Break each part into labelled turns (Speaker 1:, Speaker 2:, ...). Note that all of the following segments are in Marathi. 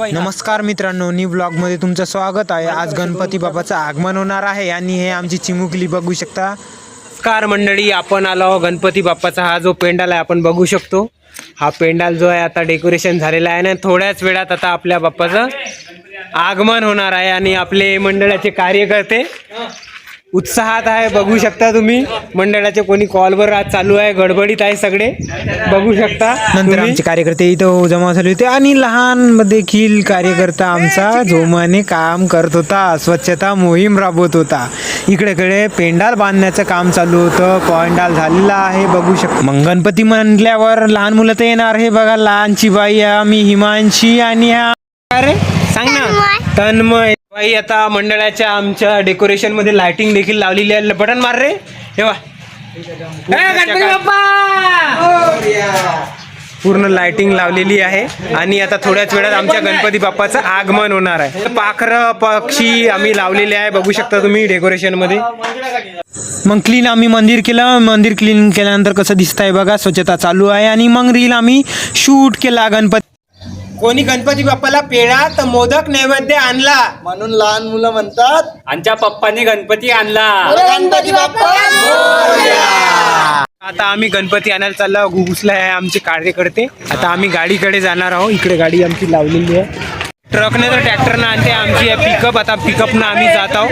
Speaker 1: नमस्कार मित्रांनो न्यू ब्लॉगमध्ये तुमचं स्वागत आहे. आज गणपती बाबाचं आगमन होणार आहे आणि हे आमची चिमुकली बघू शकता.
Speaker 2: नमस्कार मंडळी आपण आलो गणपती बाप्पाचा. हा जो पेंडाल आहे आपण बघू शकतो. हा पेंडाल जो आहे आता डेकोरेशन झालेला आहे ना थोड्याच वेळात आता आपल्या बाप्पाचं आगमन होणार आहे आणि आपले मंडळाचे कार्यकर्ते उत्साहात आहे बघू शकता तुम्ही. मंडळाचे कोणी कॉलवर आज चालू आहे गडबडीत आहे सगळे. बघू शकता
Speaker 1: नंतर. आमचे कार्यकर्ते इथं जमा झाले होते आणि लहान देखील कार्यकर्ता आमचा जोमाने काम करत होता स्वच्छता मोहीम राबवत होता. इकडेकडे पेंडाल बांधण्याचं काम चालू होतं पेंडाल झालेला आहे बघू शकतो. मग गणपती म्हणल्यावर लहान मुलं तर येणार हे बघा लहानची बाई आम्ही हिमांशी आणि हा
Speaker 2: अरे सांग ना. तन्मय. बाई आता मंडळाच्या आमच्या डेकोरेशनमध्ये लाइटिंग देखील लावलेली आहे. बटन मार रे. तेव्हा पूर्ण लाइटिंग लावलेली आहे. आणि आता थोड्याच वेळात आमच्या गणपती बाप्पाचं आगमन होणार आहे. पाखरं पक्षी आम्ही लावलेले आहे. बघू शकता तुम्ही डेकोरेशनमध्ये.
Speaker 1: मग क्लीन आम्ही मंदिर केलं. मंदिर क्लीन केल्यानंतर कसं दिसतंय बघा. स्वच्छता चालू आहे. आणि मग रील आम्ही शूट केला गणपती.
Speaker 2: कोणी गणपती बाप्पाला पेढा तर मोदक नैवेद्य आणला.
Speaker 3: म्हणून लहान मुलं म्हणतात
Speaker 4: आमच्या पप्पाने गणपती आणला.
Speaker 3: गणपती बाप्पा.
Speaker 2: आता आम्ही गणपती आणायला चाललो घुसला आहे आमचे कार्यकर्ते. आता आम्ही गाडीकडे जाणार आहोत. इकडे गाडी आमची लावलेली आहे. ट्रकने तर ट्रॅक्टरनं आणते. आमची आहे पिकअप आता पिकअपनं आम्ही जात आहोत.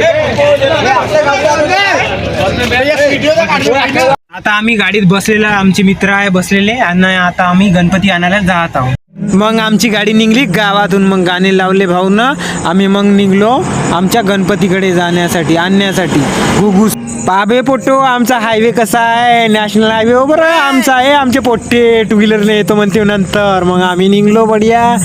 Speaker 2: आता आम्ही गाडीत बसलेला आमचे मित्र आहे बसलेले आणि आता आम्ही गणपती आणायला जात आहोत.
Speaker 1: मग आमची गाडी निघली गावातून मग गाणे लावले भाऊनं. आम्ही मग निघलो आमच्या गणपतीकडे जाण्यासाठी आणण्यासाठी. गुगू पाबे पोट्टो आमचा हायवे कसा आहे? नॅशनल हायवे हो बरं आमचा आहे. आमचे पोट्टे टू व्हीलरने येतो म्हणते नंतर. मग आम्ही निघलो बढिया.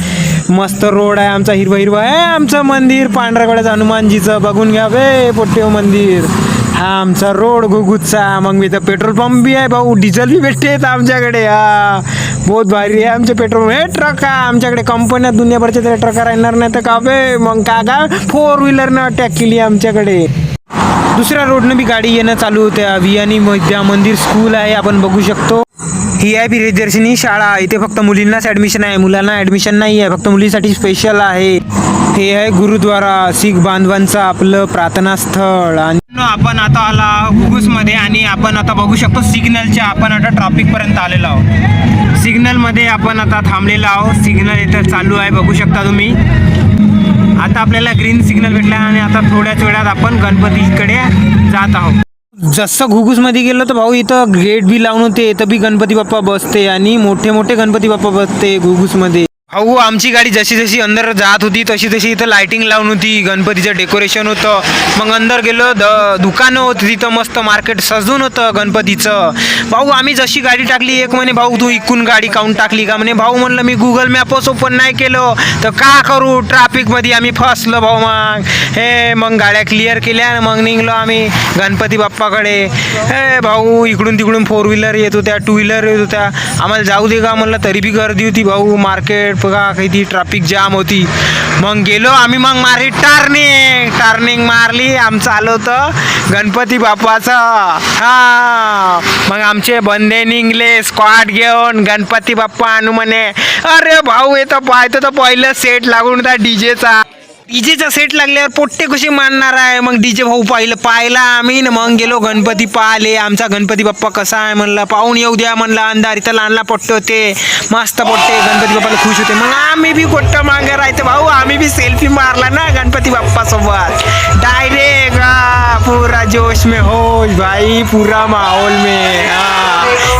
Speaker 1: मस्त रोड आहे आमचा हिरवा हिरवा आहे आमचं मंदिर पांढऱ्याकड्याचं हनुमानजीचं. बघून घ्या बे पोट्टे हो मंदिर. हा आमचा रोड गुगुतचा मग मी तर पेट्रोल पंप बी आहे भाऊ. डिझेल बी भेटते आमच्याकडे हा. बहुत भारी आहे आमचे पेट्रोल हे ट्रक आहे आमच्याकडे कंपन्या दुनियाभरच्या तरी ट्रक राहणार नाही तर का बे? मग का का फोर व्हीलरनं अटॅक केली आमच्याकडे. दुसऱ्या रोडनं बी गाडी येणं चालू होत्या वियानी विद्या मंदिर स्कूल आहे आपण बघू शकतो. ही आहे प्रियदर्शिनी शाळा. इथे फक्त मुलींनाच ऍडमिशन आहे. मुलांना ऍडमिशन नाही आहे फक्त मुलीसाठी स्पेशल आहे. हे आहे गुरुद्वारा शीख बांधवांचं आपलं प्रार्थना स्थळ. आणि आपण आता आला गुगूसमध्ये आणि आपण आता बघू शकतो सिग्नलच्या आपण आता ट्रॉफिक पर्यंत आलेलो आहोत. सिग्नलमध्ये आपण आता थांबलेलो आहोत. सिग्नल इथं चालू आहे बघू शकता तुम्ही. आता आपल्याला ग्रीन सिग्नल भेटला आणि आता थोड्याच वेळात आपण गणपतीकडे जात आहोत. जसं घुगूसमध्ये गेलो तर भाऊ इथं गेट बी लावून होते इथं बी गणपती बाप्पा बसते आणि मोठे मोठे गणपती बाप्पा बसते घुगूसमध्ये भाऊ हो, आमची गाडी जशी जशी अंदर जात होती तशी तशी इथं लायटिंग लावून होती गणपतीचं डेकोरेशन होतं. मग अंदर गेलो द दुकानं होती तिथं मस्त मार्केट सजून होतं गणपतीचं. भाऊ आम्ही जशी गाडी टाकली एक म्हणे भाऊ तू इकून गाडी काऊन टाकली का? म्हणे भाऊ म्हणलं मी गुगल मॅपच ओपन नाही केलं. तर का करू? ट्रॅफिकमध्ये आम्ही फसलो भाऊ मग. हे मग गाड्या क्लिअर केल्या मग निघलो आम्ही गणपती बाप्पाकडे. हे भाऊ इकडून तिकडून फोर व्हीलर येत होत्या टू व्हीलर येत होत्या. आम्हाला जाऊ दे का? म्हणलं तरी बी गर्दी होती भाऊ मार्केट बघा काही ती ट्रॅफिक जाम होती. मग गेलो आम्ही मग मारली टार्निंग टार्निंग मारली. आमचं आलं होतं गणपती बाप्पाचं. हा. मग आमचे बंदे निघले स्क्वॉट घेऊन गणपती बाप्पा आणू म्हणे अरे भाऊ येतं पाहतो तर पहिलं सेट लागून त्या डीजेचा डीजेचा सेट लागल्यावर पोट्टे कसे मानणार आहे? मग डीजे भाऊ पाहिलं पाहिला आम्ही. न मग गेलो गणपती पाहिले आमचा गणपती बाप्पा कसा आहे म्हणलं पाहून येऊ द्या म्हणलं. अंधार इथं लहानला पोट्टे होते. मस्त पोट्टे. गणपती बाप्पाला खुश होते. मग आम्ही बी पोट्ट मागे राहते भाऊ आम्ही बी सेल्फी मारला ना गणपती बाप्पासोबत. डायरेक्ट पूरा जोश में होश भाई पूरा माहोल में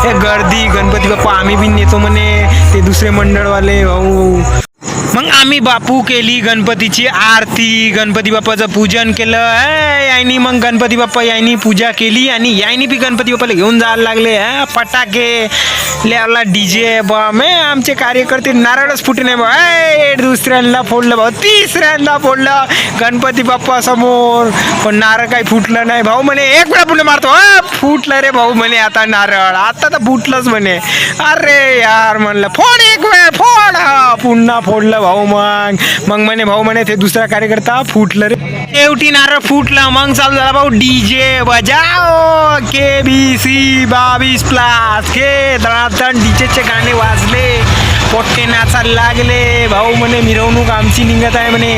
Speaker 1: हे गर्दी गणपती बाप्पा आम्ही बी नेतो म्हणे. ते दुसरे मंडळवाले भाऊ. मग आम्ही बापू केली गणपतीची आरती. गणपती बाप्पाचं पूजन केलं. यांनी यायनी मग गणपती बाप्पा यांनी पूजा केली आणि यायनी बी गणपती बाप्पाला घेऊन जायला लागले. हा फटाके डी जे बम हे आमचे कार्यकर्ते नारळच फुटे नाही बा. दुसऱ्यांना दुसऱ्यांदा फोडलं भाऊ तिसऱ्यांदा फोडलं. गणपती बाप्पा समोर. पण नारळ काही फुटलं नाही. भाऊ म्हणे एक वेळा पुढे मारतो. फुटलं रे भाऊ म्हणे आता नारळ. आता तर फुटलंच म्हणे. अरे यार म्हणलं फोड एक वेळ फोड. पुन्हा फोडलं भाऊ मग. मग म्हणे भाऊ म्हणे ते दुसरा कार्यकर्ता फुटलं रे. शेवटी नारळ फुटलं. मग चालू झाला भाऊ डीजे बजाओ. के बी सी बावीस प्लास के दणादण डीजेचे गाणे वाजले. पोट्टे नाचायला लागले. भाऊ म्हणे मिरवणूक आमची निघत आहे म्हणे.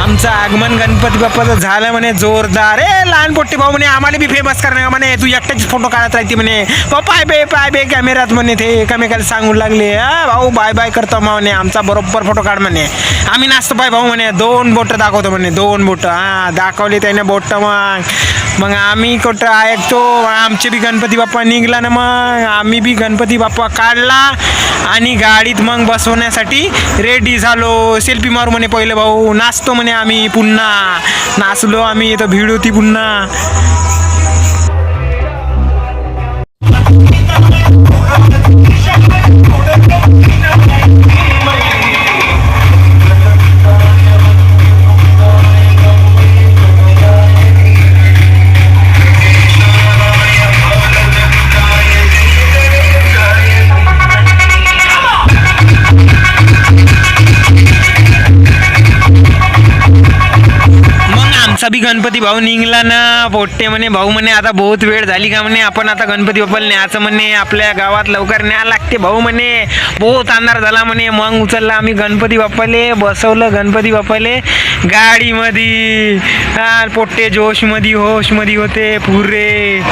Speaker 1: आमचं आगमन गणपती बाप्पाचं झालं म्हणे जोरदार. ए लहान पोट्टी भाऊ म्हणे आम्हाला बी फेमस करणार म्हणे. तू एकट्याच फोटो काढत राहते म्हणे. पाय बे पाय बे कॅमेरात म्हणे ते एकामेकाला सांगू लागले. हा भाऊ बाय बाय करतो म्हणे. आमचा बरोबर फोटो काढ म्हणे. आम्ही नाचतो पाय भाऊ म्हणे. दोन बोटं दाखवतो म्हणे. दोन बोटं. हा दाखवले त्याने बोट मग. मग आम्ही कुठं ऐकतो आमचे बी गणपती बाप्पा निघला ना मग. आम्ही बी गणपती बाप्पा काढला आणि गाडीत मग बसवण्यासाठी रेडी झालो. सेल्फी मारू म्हणे पहिले भाऊ. नाचतो म्हणे. आम्ही पुन्हा. नाचलो आम्ही इथं भीड होती पुन्हा. सभी बी गणपती भाऊ निघला ना. पोट्टे म्हणे भाऊ म्हणे आता बहुत वेळ झाली का म्हणे आपण आता गणपती बाप्पाला न्यायचं म्हणे आपल्या गावात लवकर न्या लागते भाऊ म्हणे. बहुत अंधार झाला म्हणे मग उचलला आम्ही गणपती बाप्पाले बसवलं गणपती बाप्पाले. गाडीमध्ये हा पोट्टे जोशमध्ये होशमध्ये होते पुरे.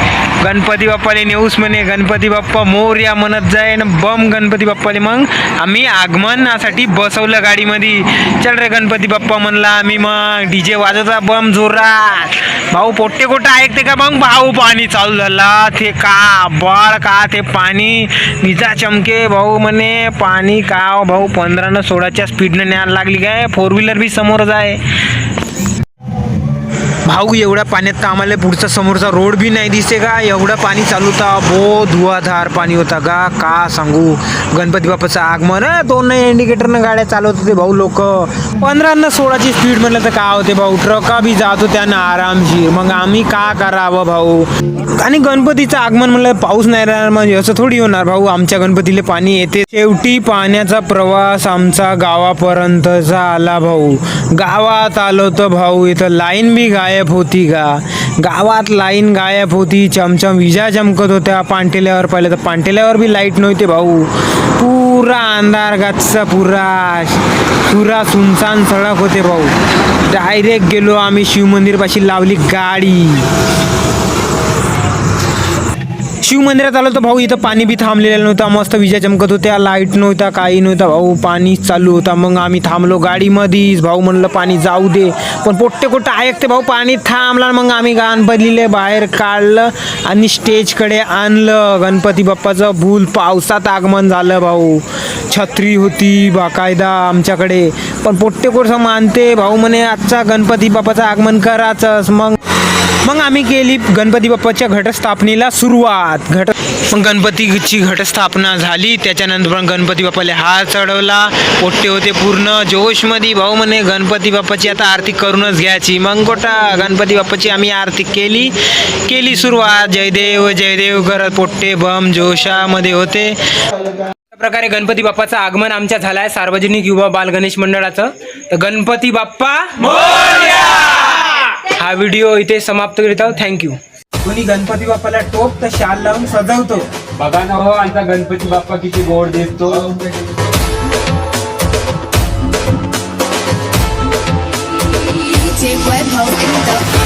Speaker 1: गणपती बाप्पाले नेऊस म्हणे गणपती बाप्पा मोर्या म्हणत जाय ना बम गणपती बाप्पाले. मग आम्ही आगमनासाठी बसवलं गाडीमध्ये चल रे गणपती बाप्पा म्हणला आम्ही मग डी जे वाजवता बम जोरात. भाऊ पोट्टे कुठं ऐकते का मग? भाऊ पाणी चालू झाला ते का? बळ का? ते पाणी? विजा चमके. भाऊ म्हणे पाणी का? भाऊ पंधरा न सोळाच्या स्पीडनं न्यायला लागली काय? फोर व्हीलर बी समोरच आहे. भाऊ एवढ्या पाण्यात तर आम्हाला पुढचा समोरचा रोड बी नाही दिसते का? एवढं पाणी चालू होता. बो धुवाधार पाणी होता का? का सांगू? गणपती बाप्पाचं आगमन दोन इंडिकेटरनं गाड्या चालवत होते भाऊ लोक. पंधरा न सोळाची स्पीड म्हणलं तर का होते भाऊ? ट्रका बी जात होत्या ना आरामशीर. मग आम्ही का करावं भाऊ? आणि गणपतीचं आगमन म्हणलं पाऊस नाही राहणार म्हणजे असं थोडी होणार भाऊ. आमच्या गणपतीला पाणी येते. शेवटी पाण्याचा प्रवास आमचा गावापर्यंतचा आला भाऊ. गावात आलो तर भाऊ इथं लाईन बी गायब होती का? गावात लाईन गायब होती चमचम विजा चमकत होत्या. पांटेल्यावर पाहिलं तर पांटेल्यावर बी लाइट नव्हते भाऊ. पुरा अंधार गच्चा पुरा. पुरा सुनसान सडक होते भाऊ. डायरेक्ट गेलो आम्ही शिवमंदिरपाशी लावली गाडी. शिव मंदिरात आलो तर भाऊ इथं पाणी बी थांबलेलं नव्हतं. मस्त विजा चमकत होत्या. लाइट नव्हता काही नव्हता. भाऊ पाणी चालू होता. मग आम्ही थांबलो गाडीमध्येच. भाऊ म्हणलं पाणी जाऊ दे. पण पोट्टे कोट्टे ऐकते भाऊ? पाणी थांबला. मग आम्ही गणपतीले बाहेर काढलं आणि स्टेजकडे आणलं. गणपती बाप्पाचं भूल पावसात आगमन झालं भाऊ. छत्री होती बाकायदा आमच्याकडे. पण पोट्टे कोट मानते? भाऊ म्हणे आजचा गणपती बाप्पाचं आगमन करायचंच. मग मग आम्ही केली गणपती बाप्पाच्या घटस्थापनेला सुरुवात. घट मग गणपतीची घटस्थापना झाली. त्याच्यानंतर पण गणपती बाप्पाला हार चढवला. पोट्टे होते पूर्ण. जोशमध्ये भाऊ म्हणे गणपती बाप्पाची आता आरती करूनच घ्यायची. मग गोटा गणपती बाप्पाची आम्ही आरती केली. केली सुरुवात. जयदेव जयदेव करत पोट्टे बम जोशामध्ये होते.
Speaker 2: अशा प्रकारे गणपती बाप्पाचं आगमन आमच्या झालं आहे सार्वजनिक युवा बाल गणेश मंडळाचं. तर गणपती बाप्पा हा व्हिडिओ इथे समाप्त करीत आहोत. थँक्यू
Speaker 1: कोणी गणपती बाप्पाला टोप तर शाल लावून सजवतो.
Speaker 4: बघा ना हो आमचा गणपती बाप्पा किती गोड
Speaker 5: in the